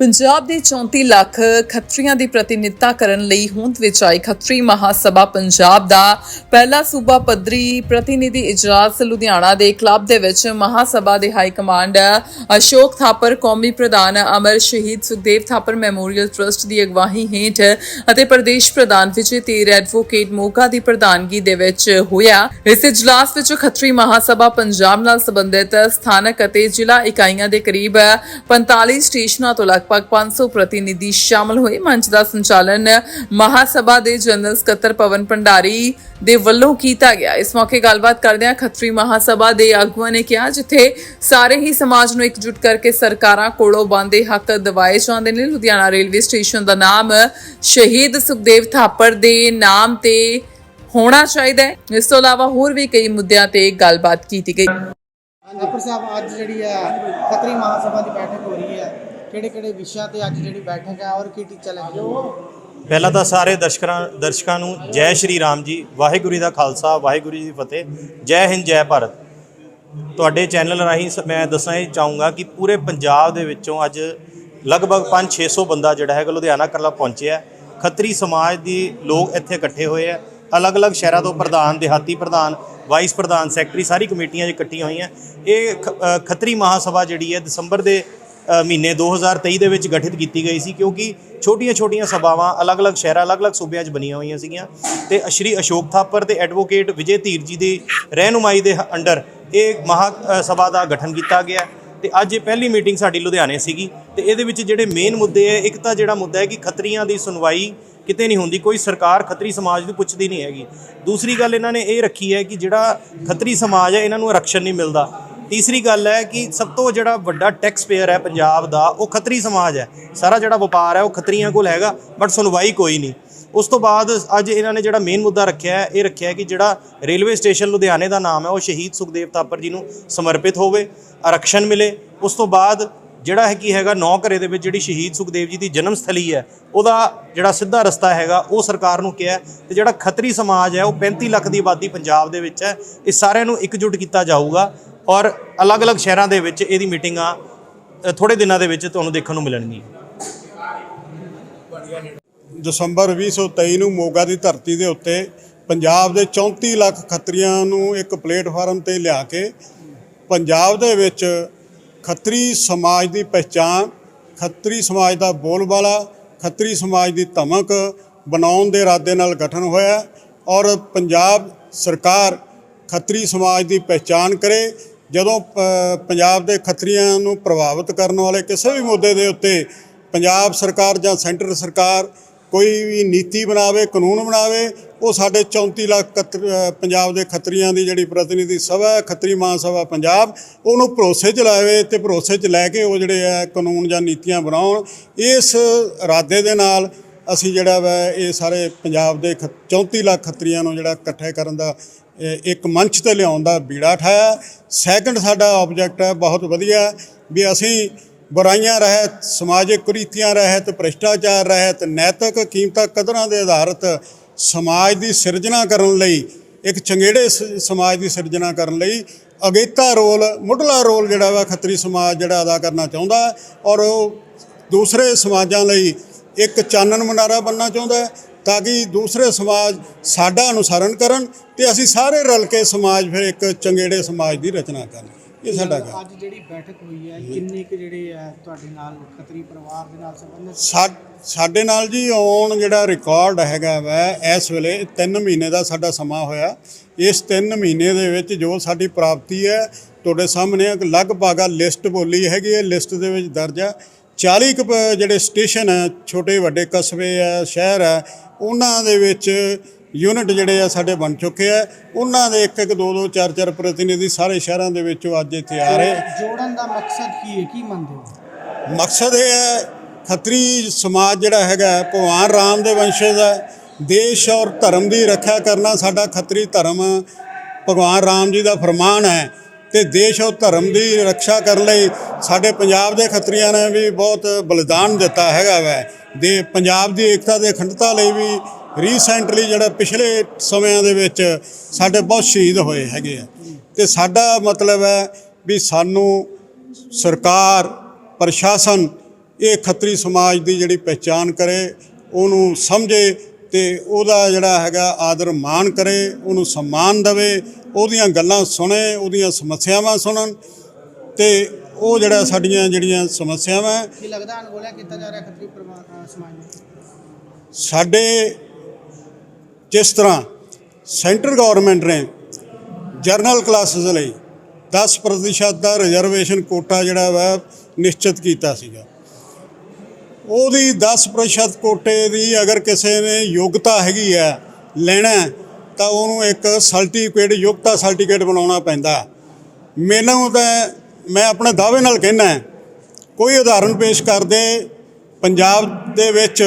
ਪੰਜਾਬ ਦੇ 34 ਲੱਖ ਖੱਤਰੀਆਂ ਦੀ ਪ੍ਰਤੀਨਿਧਤਾ ਕਰਨ ਲਈ ਹੋਂਦ ਵਿੱਚ ਆਈ ਖੱਤਰੀ ਮਹਾਸਭਾ ਪੰਜਾਬ ਦਾ ਪਹਿਲਾ ਸੂਬਾ ਪੱਧਰੀ ਪ੍ਰਤੀਨਿਧੀ ਇਜਲਾਸ ਲੁਧਿਆਣਾ ਦੇ ਕਲੱਬ ਦੇ ਵਿੱਚ ਮਹਾਸਭਾ ਦੇ ਹਾਈ ਕਮਾਂਡ ਅਸ਼ੋਕ ਥਾਪਰ, ਕੌਮੀ ਪ੍ਰਧਾਨ ਅਮਰ ਸ਼ਹੀਦ ਸੁਖਦੇਵ ਥਾਪਰ, ਮੈਮੋਰੀਅਲ ਟਰਸਟ ਦੀ ਅਗਵਾਈ ਹੇਠ ਅਤੇ ਪ੍ਰਦੇਸ਼ ਪ੍ਰਧਾਨ ਵਿਜੇ ਤੇਰ ਐਡਵੋਕੇਟ ਮੋਗਾ ਦੀ ਪ੍ਰਧਾਨਗੀ ਦੇ ਵਿੱਚ ਹੋਇਆ। ਇਸ ਇਜਲਾਸ ਵਿੱਚ ਖੱਤਰੀ ਮਹਾਸਭਾ ਪੰਜਾਬ ਨਾਲ ਸੰਬੰਧਿਤ ਸਥਾਨਕ ਅਤੇ ਜ਼ਿਲ੍ਹਾ ਇਕਾਈਆਂ ਦੇ ਕਰੀਬ 45 ਸਟੇਸ਼ਨਾਂ ਤੋਂ ਲਗਭਗ 500 ਪ੍ਰਤੀਨਿਧੀ ਸ਼ਾਮਲ ਹੋਏ। ਮੰਚ ਦਾ ਸੰਚਾਲਨ ਮਹਾਸਭਾ ਦੇ ਜਨਰਲ ਸਕੱਤਰ ਪਵਨ ਭੰਡਾਰੀ ਦੇ ਵੱਲੋਂ ਕੀਤਾ ਗਿਆ। ਇਸ ਮੌਕੇ ਗੱਲਬਾਤ ਕਰਦਿਆਂ ਖੱਤਰੀ ਮਹਾਸਭਾ ਦੇ ਆਗੂਆਂ ਨੇ ਕਿਹਾ ਜਿੱਥੇ ਸਾਰੇ ਹੀ ਸਮਾਜ ਨੂੰ ਇਕਜੁੱਟ ਕਰਕੇ ਸਰਕਾਰਾਂ ਕੋਲੋਂ ਬੰਦੇ ਹੱਕ ਦਿਵਾਏ ਜਾਂਦੇ ਨੇ। ਲੁਧਿਆਣਾ ਰੇਲਵੇ ਸਟੇਸ਼ਨ ਦਾ ਨਾਮ ਸ਼ਹੀਦ ਸੁਖਦੇਵ ਥਾਪਰ ਦੇ ਨਾਮ ਤੇ ਹੋਣਾ ਚਾਹੀਦਾ ਹੈ। ਇਸ ਤੋਂ ਇਲਾਵਾ ਹੋਰ ਵੀ ਕਈ ਮੁੱਦਿਆਂ ਤੇ ਗੱਲਬਾਤ ਕੀਤੀ ਗਈ। ਡਾਕਟਰ ਸਾਹਿਬ ਅੱਜ ਜਿਹੜੀ ਹੈ ਖੱਤਰੀ ਮਹਾਸਭਾ ਦੀ ਬੈਠਕ ਹੋ ਰਹੀ ਹੈ। ਕਿਹੜੇ ਕਿਹੜੇ ਵਿਸ਼ਿਆਂ ਤੇ ਅੱਜ ਜਿਹੜੀ ਬੈਠਕ ਹੈ ਔਰ ਕੀ ਟੀਚਾ ਲੈ ਪਹਿਲਾਂ ਤਾਂ ਸਾਰੇ ਦਰਸ਼ਕਾਂ ਦਰਸ਼ਕਾਂ ਨੂੰ ਜੈ ਸ਼੍ਰੀ ਰਾਮ ਜੀ, ਵਾਹਿਗੁਰੂ ਦਾ ਖਾਲਸਾ, ਵਾਹਿਗੁਰੂ ਜੀ ਦੀ ਫਤਿਹ, ਜੈ ਹਿੰਦ, ਜੈ ਭਾਰਤ। ਤੁਹਾਡੇ ਚੈਨਲ ਰਾਹੀਂ ਸ- ਮੈਂ ਦੱਸਣਾ ਇਹ ਚਾਹੂੰਗਾ ਕਿ ਪੂਰੇ ਪੰਜਾਬ ਦੇ ਵਿੱਚੋਂ ਅੱਜ ਲਗਭਗ 5-600 ਬੰਦਾ ਜਿਹੜਾ ਹੈਗਾ ਲੁਧਿਆਣਾ ਕਰਲਾ ਪਹੁੰਚਿਆ ਖੱਤਰੀ ਸਮਾਜ ਦੀ ਲੋਕ ਇੱਥੇ ਇਕੱਠੇ ਹੋਏ ਆ ਅਲੱਗ-ਅਲੱਗ ਸ਼ਹਿਰਾਂ ਤੋਂ ਪ੍ਰਧਾਨ, ਦਿਹਾਤੀ ਪ੍ਰਧਾਨ, ਵਾਈਸ ਪ੍ਰਧਾਨ, ਸੈਕਟਰੀ ਸਾਰੀ ਕਮੇਟੀਆਂ 'ਚ ਇਕੱਠੀਆਂ ਹੋਈਆਂ। ਇਹ ਖੱਤਰੀ ਮਹਾਸਭਾ ਜਿਹੜੀ ਹੈ ਦਸੰਬਰ ਦੇ ਮਹੀਨੇ 2023 ਦੇ ਵਿੱਚ ਗਠਿਤ ਕੀਤੀ ਗਈ ਸੀ ਕਿਉਂਕਿ ਛੋਟੀਆਂ-ਛੋਟੀਆਂ ਸਭਾਵਾਂ ਅਲੱਗ-ਅਲੱਗ ਸ਼ਹਿਰਾਂ, ਅਲੱਗ-ਅਲੱਗ ਸੂਬਿਆਂ 'ਚ ਬਣੀਆਂ ਹੋਈਆਂ ਸੀਗੀਆਂ। ਤੇ ਸ਼੍ਰੀ ਅਸ਼ੋਕ ਥਾਪਰ ਤੇ ਐਡਵੋਕੇਟ ਵਿਜੇ ਧੀਰ ਜੀ ਦੀ ਰਹਿਨੁਮਾਈ ਦੇ ਅੰਡਰ ਇਹ ਮਹਾ ਸਭਾ ਦਾ ਗਠਨ ਕੀਤਾ ਗਿਆ। ਤੇ ਅੱਜ ਇਹ ਪਹਿਲੀ ਮੀਟਿੰਗ ਸਾਡੀ ਲੁਧਿਆਣੇ ਸੀਗੀ। ਤੇ ਇਹਦੇ ਵਿੱਚ ਜਿਹੜੇ ਮੇਨ ਮੁੱਦੇ ਹੈ ਇੱਕ ਤਾਂ ਜਿਹੜਾ ਮੁੱਦਾ ਹੈ ਕਿ ਖੱਤਰੀਆਂ ਦੀ ਸੁਣਵਾਈ ਕਿਤੇ ਨਹੀਂ ਹੁੰਦੀ, ਕੋਈ ਸਰਕਾਰ ਖੱਤਰੀ ਸਮਾਜ ਨੂੰ ਪੁੱਛਦੀ ਨਹੀਂ ਹੈਗੀ। ਦੂਸਰੀ ਗੱਲ ਇਹਨਾਂ ਨੇ ਇਹ ਰੱਖੀ ਹੈ ਕਿ ਜਿਹੜਾ ਖੱਤਰੀ ਸਮਾਜ ਹੈ, ਇਹਨਾਂ ਨੂੰ ਆਰਕਸ਼ਣ ਨਹੀਂ ਮਿਲਦਾ। ਤੀਸਰੀ ਗੱਲ ਹੈ ਕਿ ਸਭ ਤੋਂ ਜਿਹੜਾ ਵੱਡਾ ਟੈਕਸ ਪੇਅਰ ਹੈ ਪੰਜਾਬ ਦਾ, ਉਹ ਖੱਤਰੀ ਸਮਾਜ ਹੈ। ਸਾਰਾ ਜਿਹੜਾ ਵਪਾਰ ਹੈ, ਉਹ ਖੱਤਰੀਆਂ ਕੋਲ ਹੈਗਾ ਬਟ ਸੁਣਵਾਈ ਕੋਈ ਨਹੀਂ। ਉਸ ਤੋਂ ਬਾਅਦ ਅੱਜ ਇਹਨਾਂ ਨੇ ਜਿਹੜਾ ਮੇਨ ਮੁੱਦਾ ਰੱਖਿਆ ਹੈ, ਇਹ ਰੱਖਿਆ ਕਿ ਜਿਹੜਾ ਰੇਲਵੇ ਸਟੇਸ਼ਨ ਲੁਧਿਆਣੇ ਦਾ ਨਾਮ ਹੈ, ਉਹ ਸ਼ਹੀਦ ਸੁਖਦੇਵ ਥਾਪਰ ਜੀ ਨੂੰ ਸਮਰਪਿਤ ਹੋਵੇ, ਆਰਕਸ਼ਨ ਮਿਲੇ। ਉਸ ਤੋਂ ਬਾਅਦ ਜਿਹੜਾ ਹੈ ਕੀ ਹੈਗਾ ਨੌ ਘਰੇ ਦੇ ਵਿੱਚ ਜਿਹੜੀ ਸ਼ਹੀਦ ਸੁਖਦੇਵ ਜੀ ਦੀ ਜਨਮ ਸਥਲੀ ਹੈ, ਉਹਦਾ ਜਿਹੜਾ ਸਿੱਧਾ ਰਸਤਾ ਹੈਗਾ, ਉਹ ਸਰਕਾਰ ਨੂੰ ਕਿਹਾ ਹੈ ਤੇ ਜਿਹੜਾ ਖੱਤਰੀ ਸਮਾਜ ਹੈ, ਉਹ 35 ਲੱਖ ਦੀ ਆਬਾਦੀ ਪੰਜਾਬ ਦੇ ਵਿੱਚ ਹੈ। ਇਹ ਸਾਰਿਆਂ ਨੂੰ ਇਕਜੁੱਟ ਕੀਤਾ ਜਾਊਗਾ। ਔਰ ਅਲੱਗ-ਅਲੱਗ ਸ਼ਹਿਰਾਂ ਦੇ ਵਿੱਚ ਇਹਦੀ ਮੀਟਿੰਗਾਂ ਅ, ਥੋੜੇ ਦਿਨਾਂ ਦੇ ਵਿੱਚ ਤੁਹਾਨੂੰ ਦੇਖਣ ਨੂੰ ਮਿਲਣਗੀਆਂ। ਦਸੰਬਰ 2023 ਨੂੰ ਮੋਗਾ ਦੀ ਧਰਤੀ ਦੇ ਉੱਤੇ ਪੰਜਾਬ ਦੇ 34 ਲੱਖ ਖੱਤਰੀਆਂ ਨੂੰ ਇੱਕ ਪਲੇਟਫਾਰਮ ਤੇ ਲਿਆ ਕੇ ਪੰਜਾਬ ਦੇ ਵਿੱਚ ਖੱਤਰੀ ਸਮਾਜ ਦੀ ਪਹਿਚਾਨ ਖੱਤਰੀ ਸਮਾਜ ਦਾ ਬੋਲਬਾਲਾ ਖੱਤਰੀ ਸਮਾਜ ਦੀ ਧਮਕ ਬਣਾਉਣ ਦੇ ਇਰਾਦੇ ਨਾਲ ਗਠਨ ਹੋਇਆ ਔਰ ਪੰਜਾਬ ਸਰਕਾਰ ਖੱਤਰੀ ਸਮਾਜ ਦੀ ਪਹਿਚਾਨ ਕਰੇ ਜਦੋਂ ਪ- ਪੰਜਾਬ ਦੇ ਖੱਤਰੀਆਂ ਨੂੰ ਪ੍ਰਭਾਵਿਤ ਕਰਨ ਵਾਲੇ ਕਿਸੇ ਵੀ ਮੁੱਦੇ ਦੇ ਉੱਤੇ ਪੰਜਾਬ ਸਰਕਾਰ ਜਾਂ ਸੈਂਟਰ ਸਰਕਾਰ ਕੋਈ ਵੀ ਨੀਤੀ ਬਣਾਵੇ, ਕਾਨੂੰਨ ਬਣਾਵੇ, ਉਹ ਸਾਡੇ 34 ਲੱਖ ਖੱਤਰ- ਪੰਜਾਬ ਦੇ ਖੱਤਰੀਆਂ ਦੀ ਜਿਹੜੀ ਪ੍ਰਤੀਨਿਧੀ ਸਭਾ ਹੈ, ਖੱਤਰੀ ਮਹਾਸਭਾ ਪੰਜਾਬ, ਉਹਨੂੰ ਭਰੋਸੇ 'ਚ ਲਾਵੇ ਤੇ ਭਰੋਸੇ 'ਚ ਲੈ ਕੇ ਉਹ ਜਿਹੜੇ ਆ ਕਾਨੂੰਨ ਜਾਂ ਨੀਤੀਆਂ ਬਣਾਉਣ, ਇਸ ਇਰਾਦੇ ਦੇ ਨਾਲ ਅਸੀਂ ਜਿਹੜਾ ਵਾ ਇਹ ਸਾਰੇ ਪੰਜਾਬ ਦੇ ਖ- 34 ਲੱਖ ਖੱਤਰੀਆਂ ਨੂੰ ਜਿਹੜਾ ਇਕੱਠੇ ਕਰਨ ਦਾ ਇੱਕ ਮੰਚ ਤੇ ਲਿਆਉਣ ਦਾ ਬੀੜਾ ਠਾਇਆ। ਸੈਕੰਡ ਸਾਡਾ ਆਬਜੈਕਟ ਹੈ, ਬਹੁਤ ਵਧੀਆ, ਵੀ ਅਸੀਂ ਬੁਰਾਈਆਂ ਰਹਿਤ, ਸਮਾਜਿਕ ਕੁਰੀਤੀਆਂ ਰਹਿਤ, ਭ੍ਰਿਸ਼ਟਾਚਾਰ ਰਹਿਤ, ਨੈਤਿਕ ਕੀਮਤਾਂ ਕਦਰਾਂ ਦੇ ਆਧਾਰਿਤ ਸਮਾਜ ਦੀ ਸਿਰਜਣਾ ਕਰਨ ਲਈ, ਇੱਕ ਚੰਗੇੜੇ ਸ- ਸਮਾਜ ਦੀ ਸਿਰਜਣਾ ਕਰਨ ਲਈ ਅਗੇਤਾ ਰੋਲ, ਮੁੱਢਲਾ ਰੋਲ ਜਿਹੜਾ ਵਾ ਖੱਤਰੀ ਸਮਾਜ ਜਿਹੜਾ ਅਦਾ ਕਰਨਾ ਚਾਹੁੰਦਾ ਔਰ ਉਹ ਦੂਸਰੇ ਸਮਾਜਾਂ ਲਈ ਇੱਕ ਚਾਨਣ ਮਨਾਰਾ ਬਣਨਾ ਚਾਹੁੰਦਾ ਹੈ ਤਾਂ ਕਿ ਦੂਸਰੇ ਸਮਾਜ ਸਾਡਾ ਅਨੁਸਰਨ ਕਰਨ ਤੇ ਅਸੀਂ ਸਾਰੇ ਰਲ ਕੇ ਸਮਾਜ ਫਿਰ ਇੱਕ ਚੰਗੇੜੇ ਸਮਾਜ ਦੀ ਰਚਨਾ ਕਰਨ। ਇਹ ਸਾਡਾ ਕੰਮ। ਅੱਜ ਜਿਹੜੀ ਬੈਠਕ ਹੋਈ ਹੈ ਕਿੰਨੇ ਕੁ ਜਿਹੜੇ ਹੈ ਤੁਹਾਡੇ ਨਾਲ ਖੱਤਰੀ ਪਰਿਵਾਰ ਦੇ ਨਾਲ ਸੰਬੰਧਿਤ? ਸਾਡੇ ਨਾਲ ਜੀ ਆਉਣ ਜਿਹੜਾ ਰਿਕਾਰਡ ਹੈਗਾ ਵਾ ਇਸ ਵੇਲੇ 3 ਮਹੀਨੇ ਦਾ ਸਾਡਾ ਸਮਾਂ ਹੋਇਆ। ਇਸ 3 ਮਹੀਨੇ ਦੇ ਵਿੱਚ ਜੋ ਸਾਡੀ ਪ੍ਰਾਪਤੀ ਹੈ ਤੁਹਾਡੇ ਸਾਹਮਣੇ ਲਗਭਗ ਆ ਲਿਸਟ ਬੋਲੀ ਹੈਗੀ ਹੈ ਲਿਸਟ ਦੇ ਵਿੱਚ ਦਰਜ ਹੈ 40 ਕੁ ਪ- ਜਿਹੜੇ ਸਟੇਸ਼ਨ ਹੈ ਛੋਟੇ ਵੱਡੇ ਕਸਬੇ ਆ ਸ਼ਹਿਰ ਹੈ ਉਹਨਾਂ ਦੇ ਵਿੱਚ ਯੂਨਿਟ ਜਿਹੜੇ ਆ ਸਾਡੇ ਬਣ ਚੁੱਕੇ ਆ। ਉਹਨਾਂ ਦੇ ਇੱਕ ਇੱਕ ਦੋ ਦੋ ਚਾਰ ਚਾਰ ਪ੍ਰਤੀਨਿਧੀ ਸਾਰੇ ਸ਼ਹਿਰਾਂ ਦੇ ਵਿੱਚੋਂ ਅੱਜ ਇੱਥੇ ਆ ਰਹੇ। ਜੋੜਨ ਦਾ ਮਕਸਦ ਕੀ ਹੈ? ਕੀ ਮੰਨਦੇ ਹੋ? ਮਕਸਦ ਇਹ ਹੈ ਖੱਤਰੀ ਸਮਾਜ ਜਿਹੜਾ ਹੈਗਾ ਹੈ, ਭਗਵਾਨ ਰਾਮ ਦੇ ਵੰਸ਼ਜ ਹੈ ਦੇਸ਼ ਔਰ ਧਰਮ ਦੀ ਰੱਖਿਆ ਕਰਨਾ ਸਾਡਾ ਖੱਤਰੀ ਧਰਮ ਭਗਵਾਨ ਰਾਮ ਜੀ ਦਾ ਫਰਮਾਨ ਹੈ। ਤੇ ਦੇਸ਼ ਔਰ ਧਰਮ ਦੀ ਰੱਖਿਆ ਕਰਨ ਲਈ ਸਾਡੇ ਪੰਜਾਬ ਦੇ ਖੱਤਰੀਆਂ ਨੇ ਵੀ ਬਹੁਤ ਬਲਿਦਾਨ ਦਿੱਤਾ ਹੈਗਾ ਵੈ। ਦੇ ਪੰਜਾਬ ਦੀ ਏਕਤਾ ਦੇ ਅਖੰਡਤਾ ਲਈ ਵੀ ਰੀਸੈਂਟਲੀ ਜਿਹੜਾ ਪਿਛਲੇ ਸਮਿਆਂ ਦੇ ਵਿੱਚ ਸਾਡੇ ਬਹੁਤ ਸ਼ਹੀਦ ਹੋਏ ਹੈਗੇ ਆ। ਤੇ ਸਾਡਾ ਮਤਲਬ ਹੈ ਵੀ ਸਾਨੂੰ ਸਰਕਾਰ, ਪ੍ਰਸ਼ਾਸਨ, ਇਹ ਖੱਤਰੀ ਸਮਾਜ ਦੀ ਜਿਹੜੀ ਪਹਿਚਾਨ ਕਰੇ, ਉਹਨੂੰ ਸਮਝੇ ਤੇ ਉਹਦਾ ਜਿਹੜਾ ਹੈਗਾ ਆਦਰ ਮਾਣ ਕਰੇ, ਉਹਨੂੰ ਸਨਮਾਨ ਦੇਵੇ ਉਹਦੀਆਂ ਗੱਲਾਂ ਸੁਣੇ ਉਹਦੀਆਂ ਸਮੱਸਿਆਵਾਂ ਸੁਣਨ ਤੇ ਉਹ ਜਿਹੜਾ ਸਾਡੀਆਂ ਜਿਹੜੀਆਂ ਸਮੱਸਿਆਵਾਂ ਕੀ ਲੱਗਦਾ ਅਣਗੌਲਿਆ ਕੀਤਾ ਜਾ ਰਿਹਾ ਖੱਤਰੀ ਸਮਾਜ ਨੂੰ? ਸਾਡੇ ਜਿਸ ਤਰ੍ਹਾਂ ਸੈਂਟਰ ਗਵਰਨਮੈਂਟ ਨੇ ਜਰਨਲ ਕਲਾਸਿਸ ਲਈ 10% ਦਾ ਰਿਜ਼ਰਵੇਸ਼ਨ ਕੋਟਾ ਜਿਹੜਾ ਵਾ ਨਿਸ਼ਚਿਤ ਕੀਤਾ ਸੀਗਾ। ਉਹਦੀ 10% ਕੋਟੇ ਦੀ ਅਗਰ ਕਿਸੇ ਨੇ ਯੋਗਤਾ ਹੈਗੀ ਆ ਲੈਣਾ ਤਾਂ ਉਹਨੂੰ ਇੱਕ ਸਰਟੀਫਿਕੇਟ ਯੋਗਤਾ ਸਰਟੀਫਿਕੇਟ ਬਣਾਉਣਾ ਪੈਂਦਾ। ਮੈਨੂੰ ਤਾਂ, ਮੈਂ ਆਪਣੇ ਦਾਅਵੇ ਨਾਲ ਕਹਿਣਾ ਕੋਈ ਉਦਾਹਰਨ ਪੇਸ਼ ਕਰਦੇ ਪੰਜਾਬ ਦੇ ਵਿੱਚ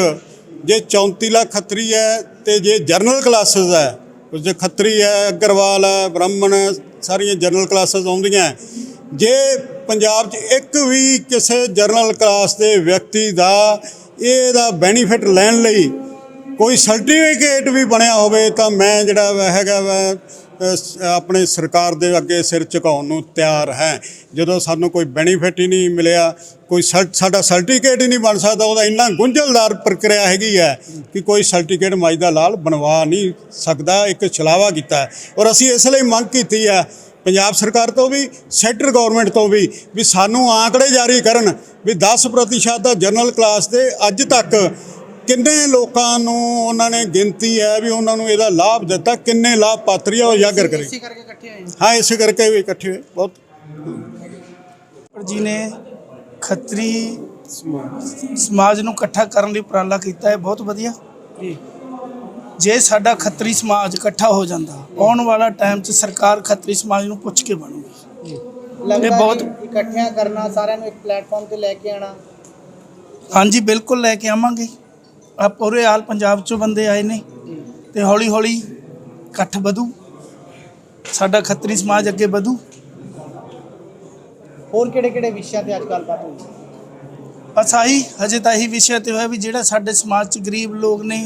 ਜੇ 34 ਲੱਖ ਖੱਤਰੀ ਹੈ ਤੇ ਜੇ ਜਰਨਲ ਕਲਾਸਿਸ ਹੈ, ਉਸ ਜੇ ਖੱਤਰੀ ਹੈ, ਅਗਰਵਾਲ ਹੈ, ਬ੍ਰਾਹਮਣ ਹੈ, ਸਾਰੀਆਂ ਜਰਨਲ ਕਲਾਸਿਸ ਆਉਂਦੀਆਂ ਜੇ ਪੰਜਾਬ 'ਚ ਇੱਕ ਵੀ ਕਿਸੇ ਜਰਨਲ ਕਲਾਸ ਦੇ ਵਿਅਕਤੀ ਦਾ ਇਹਦਾ ਬੈਨੀਫਿਟ ਲੈਣ ਲਈ ਕੋਈ ਸਰਟੀਫਿਕੇਟ ਵੀ ਬਣਿਆ ਹੋਵੇ ਤਾਂ ਮੈਂ ਜਿਹੜਾ ਵਾ ਹੈਗਾ ਵਾ ਆਪਣੇ ਸਰਕਾਰ ਦੇ ਅੱਗੇ ਸਿਰ ਝੁਕਾਉਣ ਨੂੰ ਤਿਆਰ ਹੈ। ਜਦੋਂ ਸਾਨੂੰ ਕੋਈ ਬੈਨੀਫਿਟ ਹੀ ਨਹੀਂ ਮਿਲਿਆ, ਕੋਈ ਸਰ- ਸਾਡਾ ਸਰਟੀਫਿਕੇਟ ਹੀ ਨਹੀਂ ਬਣ ਸਕਦਾ, ਉਹਦਾ ਇੰਨਾ ਗੁੰਝਲਦਾਰ ਪ੍ਰਕਿਰਿਆ ਹੈਗੀ ਹੈ ਕਿ ਕੋਈ ਸਰਟੀਫਿਕੇਟ ਮਾਈ ਦਾ ਲਾਲ ਬਣਵਾ ਨਹੀਂ ਸਕਦਾ, ਇੱਕ ਛਲਾਵਾ ਕੀਤਾ ਔਰ ਅਸੀਂ ਇਸ ਲਈ ਮੰਗ ਕੀਤੀ ਹੈ, ਪੰਜਾਬ ਸਰਕਾਰ ਤੋਂ ਵੀ, ਸੈਂਟਰ ਗਵਰਨਮੈਂਟ ਤੋਂ ਵੀ ਵੀ ਸਾਨੂੰ ਆંકੜੇ ਜਾਰੀ ਕਰਨ ਵੀ 10% ਦਾ ਜਨਰਲ ਕਲਾਸ ਦੇ ਅੱਜ ਤੱਕ ਕਿੰਨੇ ਲੋਕਾਂ ਨੂੰ ਉਹਨਾਂ ਨੇ ਗਿਣਤੀ ਹੈ ਵੀ ਉਹਨਾਂ ਨੂੰ ਇਹਦਾ ਲਾਭ ਦਿੱਤਾ ਕਿੰਨੇ ਲਾਭ ਪਾਤਰੀ ਆ ਉਹ ਉਜਾਗਰ ਕਰੇ। ਇਸੇ ਕਰਕੇ ਇਕੱਠੇ ਹੋਏ ਹਾਂ। ਇਸੇ ਕਰਕੇ ਵੀ ਇਕੱਠੇ ਹੋਏ ਬਹੁਤ। ਪਰ ਜੀ ਨੇ ਖੱਤਰੀ ਸਮਾਜ ਨੂੰ ਇਕੱਠਾ ਕਰਨ ਲਈ ਉਪਰਾਲਾ ਕੀਤਾ ਹੈ ਬਹੁਤ ਵਧੀਆ। ਜੀ। ਜੇ ਸਾਡਾ ਖੱਤਰੀ ਸਮਾਜ ਇਕੱਠਾ ਹੋ ਜਾਂਦਾ ਆਉਣ ਵਾਲਾ ਟਾਈਮ 'ਚ ਸਰਕਾਰ ਖੱਤਰੀ ਸਮਾਜ ਨੂੰ ਪੁੱਛ ਕੇ ਬਣੂਗੀ ਲੱਗਦਾ ਬਹੁਤ- ਕਿ ਇਕੱਠਿਆਂ ਕਰਨਾ ਸਾਰਿਆਂ ਨੂੰ ਇੱਕ ਪਲੇਟਫਾਰਮ ਤੇ ਲੈ ਕੇ ਆਣਾ। ਹਾਂਜੀ ਬਿਲਕੁਲ ਲੈ ਕੇ ਆਵਾਂਗੇ। ਆ ਪੂਰੇ ਆਲ ਪੰਜਾਬ 'ਚੋਂ ਬੰਦੇ ਆਏ ਨੇ ਤੇ ਹੌਲੀ ਹੌਲੀ ਇਕੱਠ ਵਧੂ। ਸਾਡਾ ਖੱਤਰੀ ਸਮਾਜ ਅੱਗੇ ਵਧੂ। ਹੋਰ ਕਿਹੜੇ ਕਿਹੜੇ ਵਿਸ਼ਿਆਂ ਤੇ ਅੱਜ ਗੱਲਬਾਤ ਹੋਈ? ਬਸ ਆਹੀ ਹਜੇ ਤਾਂ ਇਹੀ ਵਿਸ਼ੇ ਤੇ ਹੋਇਆ ਵੀ ਜਿਹੜਾ ਸਾਡੇ ਸਮਾਜ 'ਚ ਗਰੀਬ ਲੋਕ ਨੇ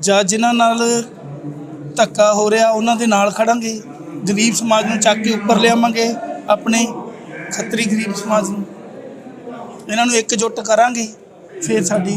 ਜਾਂ ਜਿਨ੍ਹਾਂ ਨਾਲ ਧੱਕਾ ਹੋ ਰਿਹਾ ਉਹਨਾਂ ਦੇ ਨਾਲ ਖੜਾਂਗੇ। ਗਰੀਬ ਸਮਾਜ ਨੂੰ ਚੱਕ ਕੇ ਉੱਪਰ ਲਿਆਵਾਂਗੇ ਆਪਣੇ ਖੱਤਰੀ ਗਰੀਬ ਸਮਾਜ ਨੂੰ। ਇਹਨਾਂ ਨੂੰ ਇਕਜੁੱਟ ਕਰਾਂਗੇ ਫਿਰ ਸਾਡੀ